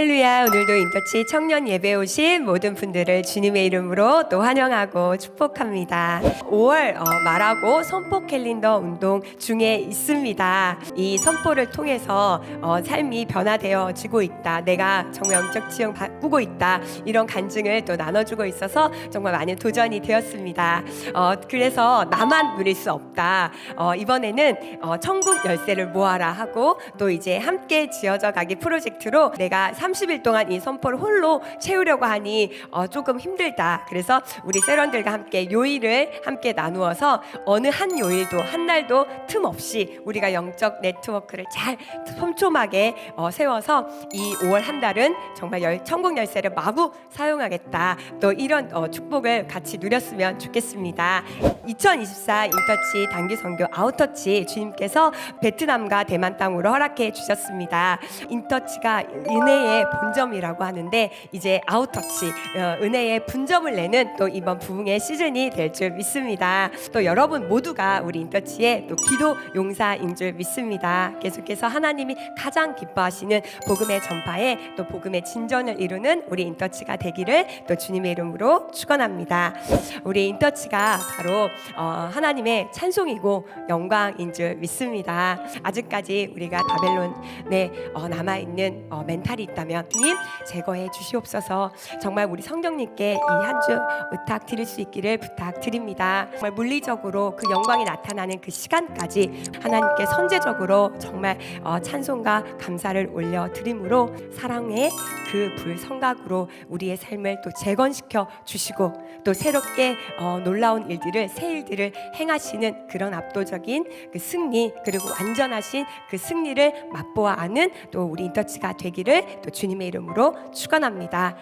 할렐루야. 오늘도 인터치 청년 예배 오신 모든 분들을 주님의 이름으로 또 환영하고 축복합니다. 5월 어, 말하고 선포 캘린더 운동 중에 있습니다. 이 선포를 통해서 어, 삶이 변화되어지고 있다. 내가 정말 영적 지형 바꾸고 있다. 이런 간증을 또 나눠주고 있어서 정말 많은 도전이 되었습니다. 어, 그래서 나만 누릴 수 없다. 어, 이번에는 어, 천국 열쇠를 모아라 하고 또 이제 함께 지어져 가기 프로젝트로 내가 30일 동안 이 선포를 홀로 채우려고 하니 어, 조금 힘들다. 그래서 우리 세런들과 함께 요일을 함께 나누어서 어느 한 요일도 한 날도 틈 없이 우리가 영적 네트워크를 잘 촘촘하게 어, 세워서 이 5월 한 달은 정말 열, 천국 열쇠를 마구 사용하겠다. 또 이런 어, 축복을 같이 누렸으면 좋겠습니다. 2024 인터치 단기 선교 아웃터치 주님께서 베트남과 대만 땅으로 허락해 주셨습니다. 인터치가 은혜의 본점이라고 하는데 이제 아웃터치 어, 은혜의 분점을 내는 또 이번 부흥의 시즌이 될 줄 믿습니다. 또 여러분 모두가 우리 인터치의 또 기도 용사인 줄 믿습니다. 계속해서 하나님이 가장 기뻐하시는 복음의 전파에 또 복음의 진전을 이루는 우리 인터치가 되기를 또 주님의 이름으로 축원합니다. 우리 인터치가 바로 어, 하나님의 찬송이고 영광인 줄 믿습니다. 아직까지 우리가 바벨론에 어, 남아 있는 어, 멘탈이 있다면 님 제거해 주시옵소서. 정말 우리 성령님께 이 한 주 의탁 드릴 수 있기를 부탁드립니다. 정말 물리적으로 그 영광이 나타나는 그 시간까지 하나님께 선제적으로 정말 어, 찬송과 감사를 올려 드림으로 사랑의 그 불성각으로 우리의 삶을 또 재건시켜 주시고 또 새롭게 어, 놀라운 일들을 새 일들을 행하시는 그런 압도적인 그 승리 그리고 완전하신 그 승리를 맛보아 아는 또 우리 인터치가 되기를 또 주님의 이름으로 축원합니다.